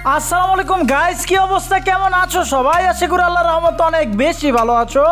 আসসালামু আলাইকুম গাইস কি অবস্থা? কেমন আছো সবাই? আশা করি আল্লাহর রহমত অনেক বেশি ভালো আছো।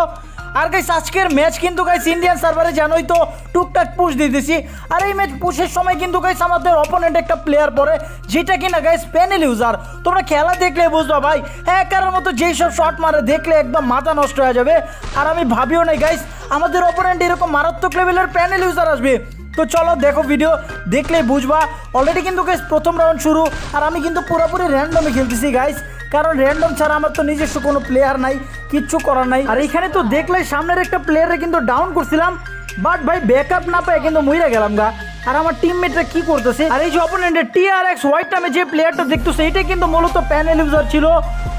আর গাইস আজকের ম্যাচ কিন্তু গাইস ইন্ডিয়ান সার্ভারে জানোই তো টুকটাক পুশ দিতেছি আর এই ম্যাচ পুশের সময় কিন্তু গাইস আমাদের অপোনেন্ট একটা প্লেয়ার পরে যেটা কিনা গাইস প্যানেল ইউজার তোমরা খেলা দেখলে বুঝবা ভাই হ্যাকারের মতো যেই সব শট মারে, দেখলে একদম মাথা নষ্ট হয়ে যাবে। আর আমি ভাবিও নাই গাইস আমাদের অপোনেন্ট এরকম মারাত্মক লেভেলের প্যানেল ইউজার আসবে। তো চলো দেখো ভিডিও দেখলেই বুঝবা। অলরেডি কিন্তু গাইস প্রথম রাউন্ড শুরু, আর আমি কিন্তু পুরোপুরি র্যান্ডমে খেলতেছি গাইস কারণ র্যান্ডম ছাড়া আমার তো নিজস্ব কোনো প্লেয়ার নাই, কিচ্ছু করার নাই। আর এখানে তো দেখলে সামনের একটা প্লেয়ারে কিন্তু ডাউন করছিলাম বাট ভাই ব্যাকআপ না পাই কিন্তু মইরা গেলাম গা। আর আমার টিমমেটরা কি করতেছে? আর এই যে অপোনেন্টের টিআরএক্স হোয়াইট নামে যে প্লেয়ারটা দেখতেছে এইটা কিন্তু মূলত প্যানেল ইউজার ছিল।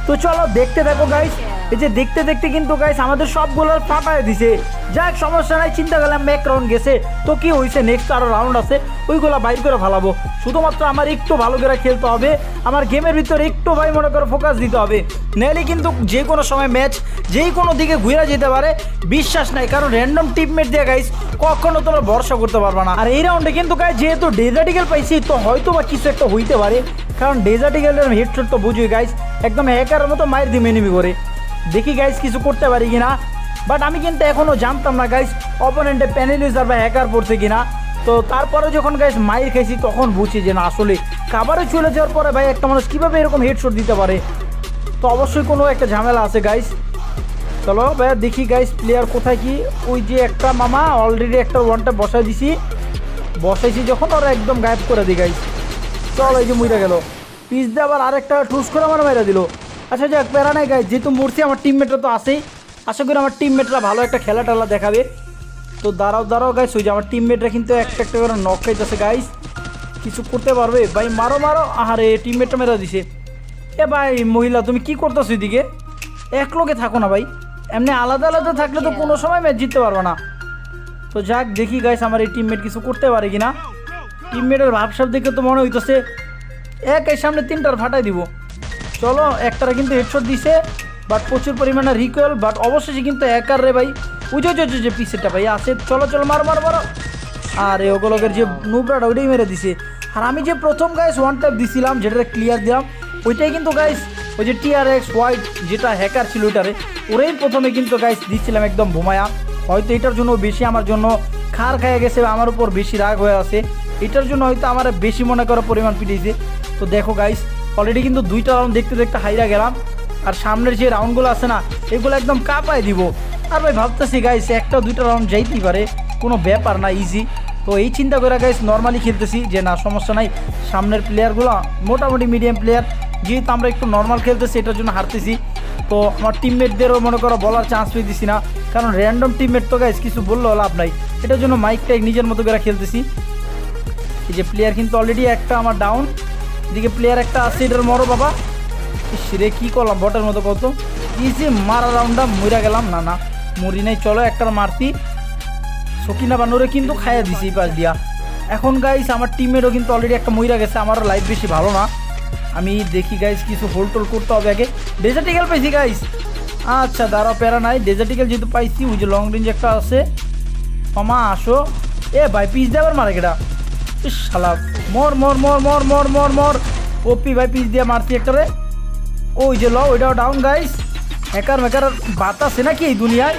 তো চলো দেখতে দেখো গাইস এই যে দেখতে দেখতে কিন্তু গাইস আমাদের সবগুলো ফাটায় দিছে। যাক, সমস্যা নাই, চিন্তা করলাম ম্যাক রাউন্ড গেছে। তো কি হয়েছে নেক্সট আরও রাউন্ড আছে। ওইগুলো বাইর করে ফেলাবো। শুধুমাত্র আমার একটু ভালো করে খেলতে হবে। আমার গেমের ভিতরে একটু ভাই মনে করে ফোকাস দিতে হবে। নাহলে কিন্তু যে কোনো সময় ম্যাচ যেই কোনো দিকে ঘুরে যেতে পারে। বিশ্বাস নাই, কারণ র্যান্ডম টিমমেট দিয়ে গাইস কখনো তোমরা ভরসা করতে পারবে না। আর এই রাউন্ডে কিন্তু গাইস যেহেতু ডেজার্টিক্যাল পাইছি, তো হয়তো বা কিছু একটা হইতে পারে। কারণ ডেজার্টিক্যালের হেডশট তো বুঝুই গাইস একদম হ্যাকারের মতো মায়ের দিয়ে এনিমি করে। দেখি গাইস কিছু করতে পারি কিনা। বাট আমি কিন্তু এখনও জানতাম না গাইস অপোনেন্টে প্যানেল ইউজার বা হ্যাকার পড়ছে কিনা। তো তারপরে যখন গাইস মাইর খাইছি, তখন বুঝছি যে না, আসলে কাবারে চলে যাওয়ার পরে ভাই একটা মানুষ কীভাবে এরকম হেডশট দিতে পারে? তো অবশ্যই কোনো একটা ঝামেলা আছে গাইস চলো ভাইয়া, দেখি গাইস প্লেয়ার কোথায় কি। ওই যে একটা মামা অলরেডি একটা ওয়ানটা বসাই দিছি। বসাইছি যখন, ওরা একদম গায়েব করে দিই গাইস চল এই যে মুইরা গেল। পিস দিয়ে আবার আরেকটা ঠুস করে আমার মেরা দিল। আচ্ছা যাক, প্যারা নাই গাইস যেহেতু মূর্তি আমার টিমমেটরা তো আছেই। আশা করি আমার টিমমেটরা ভালো একটা খেলা টেলা দেখাবে। তো দাঁড়াও দাঁড়াও গাইস ওই যে আমার টিমমেটরা কিন্তু একটা একটা করে নক খাইতেছে গাইস কিছু করতে পারবে? ভাই, মারো মারো। আহারে টিমমেটটা মেরা দিছে। এ ভাই, মহিলা, তুমি কি করতেছো এদিকে? এক লোকে থাকো না, ভাই। এমনি আলাদা আলাদা থাকলে তো কোনো সময় ম্যাচ জিততে পারব না। তো যাক, দেখি গাইস আমার এই টিমমেট কিছু করতে পারে কিনা। টিমমেটের ভাবসাব দেখে তো মনে হইতেছে, এক এর সামনে তিনটার ফাটাই দিব। চলো, একটারা কিন্তু হেডশট দিছে বাট প্রচুর পরিমাণে রিকোয়েল বাট অবশেষে কিন্তু একার রে ভাই উজো যে যে পিসেরটা ভাই আছে, চলো চলো, মারো মারো মারো। আর এই ওগুলোকের যে নুবরাটা ওইটাই মেরে দিছে। আর আমি যে প্রথম গাইস ওয়ান টাইপ দিছিলাম যেটা ক্লিয়ার দিলাম, ওইটাই কিন্তু গাইস ওই যে টিআরএক্স হোয়াইট যেটা হ্যাকার ছিল ওইটারে, ওরাই প্রথমে কিন্তু গাইস দিচ্ছিলাম একদম ভুমায়া হয়তো এটার জন্য বেশি আমার জন্য খার খাইয়া গেছে আমার উপর বেশি রাগ হয়ে আছে। এটার জন্য হয়তো আমার বেশি মনে করার পরিমাণ পিটিয়েছে তো দেখো গাইস অলরেডি কিন্তু দুইটা রাউন্ড দেখতে দেখতে হাইরা গেলাম। আর সামনের যে রাউন্ডগুলো আছে না, এগুলো একদম কাঁপায় দিব। আর ভাই ভাবতেছি গাইস একটা দুইটা রাউন্ড যাইতেই পারে। কোনো ব্যাপার না ইজি তো এই চিন্তা করে গাইস নর্মালি খেলতেছি যে না, সমস্যা নাই। সামনের প্লেয়ারগুলো মোটামুটি মিডিয়াম প্লেয়ার যেহেতু আমরা একটু নর্মাল খেলতেছি, এটার জন্য হারতেছি। তো আমার টিমমেটদেরও মনে করো, বলার চান্স পেয়েছি না। কারণ র্যান্ডম টিমমেট তো গাইস কিছু বললেও লাভ নাই। এটার জন্য মাইকটাই নিজের মতো করে খেলতেছি। এই যে প্লেয়ার কিন্তু অলরেডি একটা আমার ডাউন এদিকে প্লেয়ার একটা আছে, এটার মরো বাবা। রে, কী করলাম? বটের মতো কত? ইজি মারা রাউন্ডটা মরিয়া গেলাম। না না, মরি নাই, চলো একটা মারতি সকিনা বানুরে কিন্তু খাইয়া দিছি এই পাশ দিয়া। এখন গাইস আমার টিমেরও কিন্তু অলরেডি একটা মইরা গেছে, আমারও লাইফ বেশি ভালো না। আমি দেখি গাইস কিছু হোল টোল করতে হবে আগে। ডেজার্টিক্যাল পাইছি গাইস আচ্ছা দাঁড়াও, প্যারা নাই। ডেজার্টিক্যাল যেহেতু পাইছি, ওই যে লং রেঞ্জ একটা আছে। মামা, আসো। এ ভাই, পিস দেবার মারে ইস শালা, মর মর মর মর মর মর মর। ওপি ভাই, পিস দিয়ে মারছি একটা রে। ওই যে ল, ওইটাও ডাউন গাইস হ্যাকার ম্যাকার বাতাসে নাকি এই দুনিয়ায়?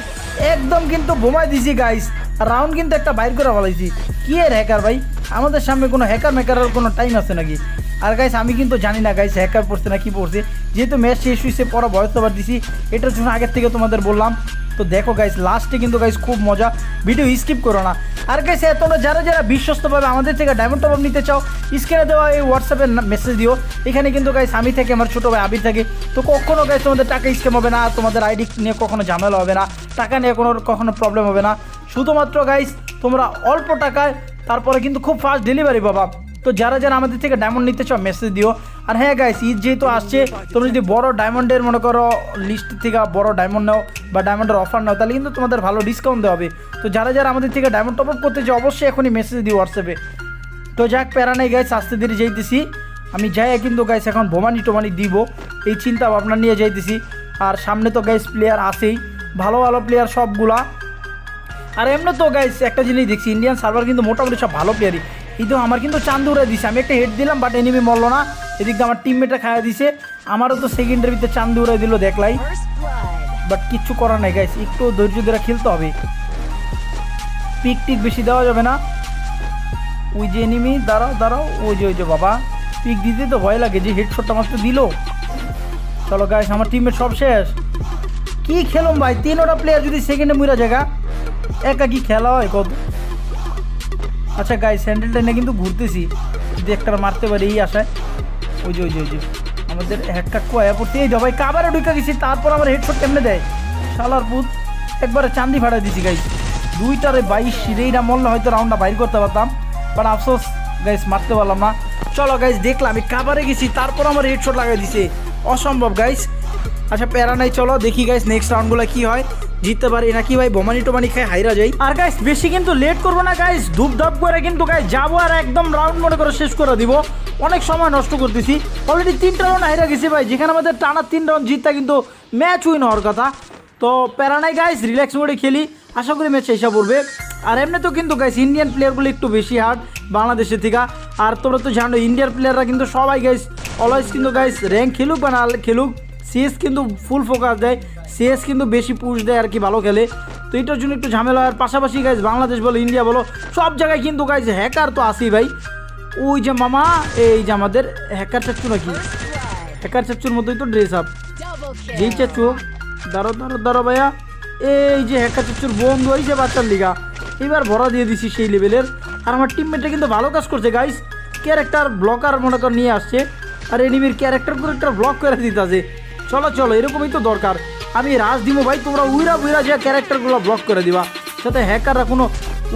একদম কিন্তু বোমাই দিছি গাইস রাউন্ড কিন্তু একটা বাইর করে ফেলাইছি। কি এর হ্যাকার ভাই? আমাদের সামনে কোনো হ্যাকার ম্যাকারের কোনো টাইম আছে নাকি? আর গাইস আমি কিন্তু জানি না গাইস হ্যাকার পড়ছে না, কি পড়ছে? যেহেতু ম্যাচ শেষ হয়েছে, পরে বয়স ওভার দিছি এটার জন্য আগের থেকে তোমাদের বললাম। তো দেখো গাইস লাস্টে কিন্তু গাইস খুব মজা। ভিডিও স্কিপ করো না। আর গাইস তোমরা যারা যারা বিশ্বস্তভাবে আমাদের থেকে ডায়মন্ড টপ নিতে চাও স্ক্রিনে দেওয়া এই হোয়াটসঅ্যাপে মেসেজ দিও। এখানে কিন্তু গাইস আমি থেকে, আমার ছোটো ভাই আবির থাকে। তো কখনো গাইস তোমাদের টাকা স্ক্যাম হবে না, তোমাদের আইডি নিয়ে কখনো ঝামেলা হবে না, টাকা নিয়ে কোনো কখনো প্রবলেম হবে না। শুধুমাত্র গাইস তোমরা অল্প টাকায়, তারপরে কিন্তু খুব ফাস্ট ডেলিভারি বাবা তো যারা যারা আমাদের থেকে ডায়মন্ড নিতে চাও মেসেজ দিও। আর হ্যাঁ গাইস ঈদ যেহেতু আসছে, তোমরা যদি বড় ডায়মন্ডের মনে করো লিস্ট থেকে বড় ডায়মন্ড নাও বা ডায়মন্ডের অফার নাও, তাহলে কিন্তু তোমাদের ভালো ডিসকাউন্ট দেওয়া হবে। তো যারা যারা আমাদের থেকে ডায়মন্ড টপ আপ করতে চাও, অবশ্যই এখনই মেসেজ দিও হোয়াটসঅ্যাপে তো যাক, প্যারা নেই গাইস আস্তে ধীরে যাইতেছি। আমি যাই কিন্তু গাইস এখন বোমানি টোমানি দিব। এই চিন্তা ভাবনা নিয়ে যাইতেছি। আর সামনে তো গাইস প্লেয়ার আসেই ভালো ভালো প্লেয়ার সবগুলা। আর এমনি তো গাইস একটা জিনিস দেখছি ইন্ডিয়ান সার্ভার কিন্তু মোটামুটি সব ভালো প্লেয়ারই এই তো আমার কিন্তু চান্দ উড়ে দিছে। আমি একটা হেড দিলাম বাট এনিমি মরলো না। এদিক আমার টিমমেটটা খাইয়া দিছে। আমারও তো সেকেন্ডের ভিতরে চান্দ উড়াই দিল, দেখলাই। বাট কিচ্ছু করার নাই গাইস একটু ধৈর্য ধরে খেলতে হবে। পিক টিক বেশি দেওয়া যাবে না। ওই যে এনিমি দাঁড়াও দাঁড়াও। ওই যে ওই যে, বাবা। পিক দিতে তো ভয় লাগে যে হেডশটটা মাত্র দিল। চলো গাইস আমার টিমের সব শেষ। কি খেলুম ভাই? তিনোটা প্লেয়ার যদি সেকেন্ডে মুরা জায়গা একা কি খেলা হয় কত? আচ্ছা গাইস স্যান্ডেলটা নিয়ে কিন্তু ঘুরতেছি। যদি একটা মারতে পারি, এই আশায়। ওই যে ওই যে ওই যে। আমাদের হেডকাট কোয়া পড়তে এই ভাই, কাবারে ঢুকে গেছি। তারপর আমার হেডশট কেমনে দেয়? শালার পুত একবারে চান্দি ফাটাই দিছি গাইস দুইটারে বাইশ সিরেইটা মরলে হয়তো রাউন্ডটা বাইর করতে পারতাম। বাট আফসোস গাইস মারতে পারলাম না। চলো গাইস দেখলাম আমি কাবারে গেছি। তারপর আমার হেডশট লাগাই দিছে। অসম্ভব গাইস আচ্ছা প্যারা নাই, চলো দেখি গাইস নেক্সট রাউন্ডগুলো কি হয়। জিততে পারি নাকি ভাই? বোমানি টোমানি খাই হাইরা যাই। আর গাইস বেশি কিন্তু লেট করব না গাইস ধূপ ধাপ করে কিন্তু গাইস যাব আর একদম রাউন্ড মনে করে শেষ করে দিব। অনেক সময় নষ্ট করতেছি। অলরেডি তিনটা রাউন্ড হাইরা গেছি ভাই, যেখানে আমাদের টানা তিন রাউন্ড জিতটা কিন্তু ম্যাচ উইন হওয়ার কথা। তো প্যারা নাই গাইস রিল্যাক্স মোডে খেলি। আশা করি ম্যাচ এসে পড়বে। আর এমনি তো কিন্তু গাইস ইন্ডিয়ান প্লেয়ারগুলো একটু বেশি হার্ড বাংলাদেশের থেকে। আর তোমরা তো জানো ইন্ডিয়ার প্লেয়াররা কিন্তু সবাই গাইস অলওয়েজ কিন্তু গাইস র্যাঙ্ক খেলুক বা না খেলুক সিএস কিন্তু ফুল ফোকাস দেয় সিএস কিন্তু বেশি পুশ দেয় আর কি ভালো খেলে। তো এটার জন্য একটু ঝামেলা, আর পাশাপাশি গাইজ বাংলাদেশ বলো ইন্ডিয়া বলো, সব জায়গায় কিন্তু গাইজ হ্যাকার তো আসি ভাই। ওই যে মামা, এই যে আমাদের হ্যাকার চাচ্ছু নাকি? হ্যাকার চাচ্ছুর মতোই তো ড্রেস আপ যেই. চাচ্ছু দাঁড়ো দাঁড়ো দাঁড়ো ভাইয়া। এই যে হ্যাকার চাচ্ছুর বন্ধু, এই যে বাচ্চার লিগা। এবার ভরা দিয়ে দিছি সেই লেভেলের আর আমার টিমমেটটা কিন্তু ভালো কাজ করছে গাইস ক্যারেক্টার ব্লকার মনে কর নিয়ে আসছে। আর এনিমির ক্যারেক্টার করে একটা ব্লক করে দিতেছে। চলো চলো, এরকমই তো দরকার। আমি রাজ দিব ভাই, তোমরা উইরা উইরা যে ক্যারেক্টারগুলো ব্লক করে দিবা। সাথে হ্যাকাররা কোনো,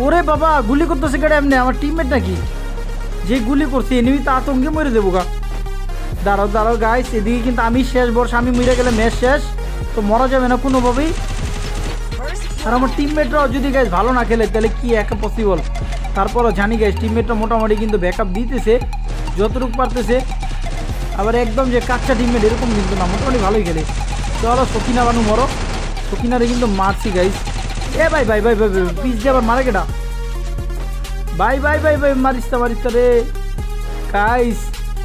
ওরে বাবা, গুলি করতেছে কেটে এমনি? আমার টিমমেট নাকি? যে গুলি করছে এনিমি তো আতঙ্কে মরে দেবো গা। দাঁড়াও দাঁড়াও গাইস এদিকে কিন্তু আমি শেষ বর্ষ, আমি মরে গেলে ম্যাচ শেষ। তো মরা যাবে না কোনোভাবেই। আর আমার টিমমেটরাও যদি গাইস ভালো না খেলে, তাহলে কি একা পসিবল তারপরও জানি গাইস টিমমেটরা মোটামুটি কিন্তু ব্যাকআপ দিতেছে, যতটুকু পারতেছে। আবার একদম যে কাচ্চা টিমমেট এরকম কিন্তু না, মোটামুটি ভালোই খেলে। চলো সকিনা বানু মরো। সকিনারে কিন্তু মারছি গাইস এ ভাই ভাই ভাই ভাই পিস দিয়ে আবার মারা কেটা ভাই ভাই ভাই ভাই, মারিস তা মারিস তা রে। গাইস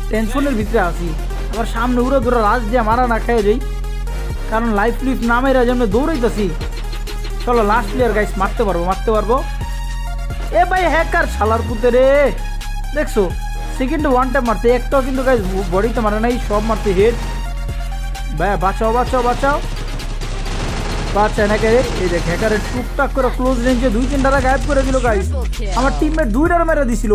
টেনশনের ভিতরে আসি আবার সামনে উড়ে ধরে রাজ দিয়ে মারা না খেয়ে যাই। কারণ লাইফ লিফ নামের জন্য দৌড়াইতেছি। চলো লাস্ট প্লেয়ার গাইস মারতে পারব মারতে পারব। এ ভাই হ্যাকার শালার পুতে রে। দেখছ? সেকেন্ড ওয়ান টাইম মারতে একটাও কিন্তু গাইস বডিতে মারে নাই সব মারতে হেড ভাই বাঁচাও বাঁচাও বাঁচাও। বাচ্চা নাকি রে এই দেখ হ্যাকারের টুকটাক করে ক্লোজ রেঞ্জে দুই তিনটা গায়েব করে দিল গাইস আমার টিমমেট দুইটার মেরে দিছিল।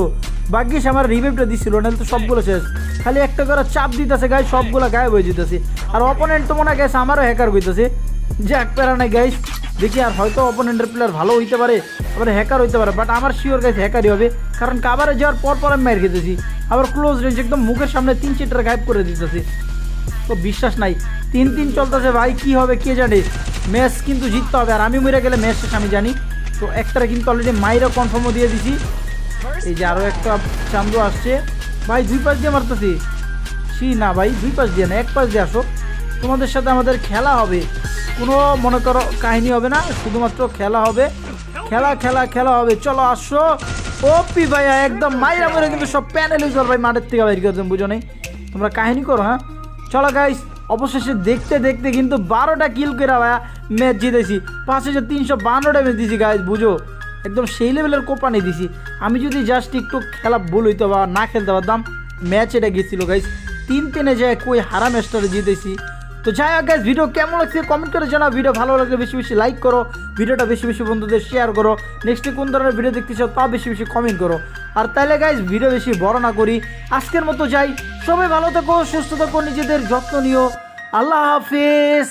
ভাগ্যিস আমার রিভাইভটা দিছিল নাহলে তো সবগুলো শেষ। খালি একটা করে চাপ দিতেছে গাইস সবগুলো গায়েব হয়ে যেতেছে। আর অপোনেন্ট তো মনে হয় গেছে আমারও হ্যাকার হইতেছে। যাক প্যারা নাই গাইস দেখি আর হয়তো অপোনেন্টের প্লেয়ার ভালো হইতে পারে, আবার হ্যাকার হইতে পারে বাট আমার শিওর গাইস হ্যাকারই হবে, কারণ কাবারে যাওয়ার পর পর আমি মার খেতেছি। আবার ক্লোজ রেঞ্জ একদম মুখের সামনে তিন চিটার গায়েব করে দিতেছে। তো বিশ্বাস নাই, তিন তিন চলতেছে, ভাই কি হবে কে জানে? ম্যাচ কিন্তু জিততে হবে, আর আমি মরে গেলে ম্যাচ শেষ, আমি জানি। তো একটারে কিন্তু অলরেডি মাইরা কনফার্মও দিয়ে দিছি। এই যে আরও একটা চান্দু আসছে। ভাই দুই পাশ দিয়ে মারতেছি। সি না ভাই, দুই পাশ দিয়ে না, এক পাশ দিয়ে আসো। তোমাদের সাথে আমাদের খেলা হবে। কোনো মনে করো কাহিনী হবে না, শুধুমাত্র খেলা হবে। খেলা খেলা খেলা হবে। চলো আসো। ওপি ভাইয়া একদম মাইরা মরে কিন্তু সব প্যানেল ইউজার ভাই, মাঠের থেকে বাইর করে দেন বুঝো নেই? তোমরা কাহিনী করো হ্যাঁ? চলো গাইস অবশেষে দেখতে দেখতে কিন্তু বারোটা কিল করে ভাইয়া ম্যাচ জিতেছি। পাঁচ হাজার তিনশো বান্নটা ম্যাচ দিছি গাইস বুঝো? একদম সেই লেভেলের কোপানি দিছি। আমি যদি জাস্ট একটু খেলা ভুল হইতো বা না খেলতে পারতাম ম্যাচ এটা গেছিল গাইস তিন তিনে যায় কই হারা ম্যাচটা জিতেছি। তো যাই হোক গ্যাস ভিডিও কেমন লাগছে কমেন্ট করে জানাও। ভিডিও ভালো লাগলে বেশি বেশি লাইক করো। ভিডিওটা বেশি বেশি বন্ধুদের শেয়ার করো। নেক্সটে কোন ধরনের ভিডিও দেখতে চাও তা বেশি বেশি কমেন্ট করো। আর তাহলে গ্যাস ভিডিও বেশি বড় না করি। আজকের মতো যাই। সবাই ভালো থাকো, সুস্থ থাকো, নিজেদের যত্ন নিও। আল্লাহ হাফেজ।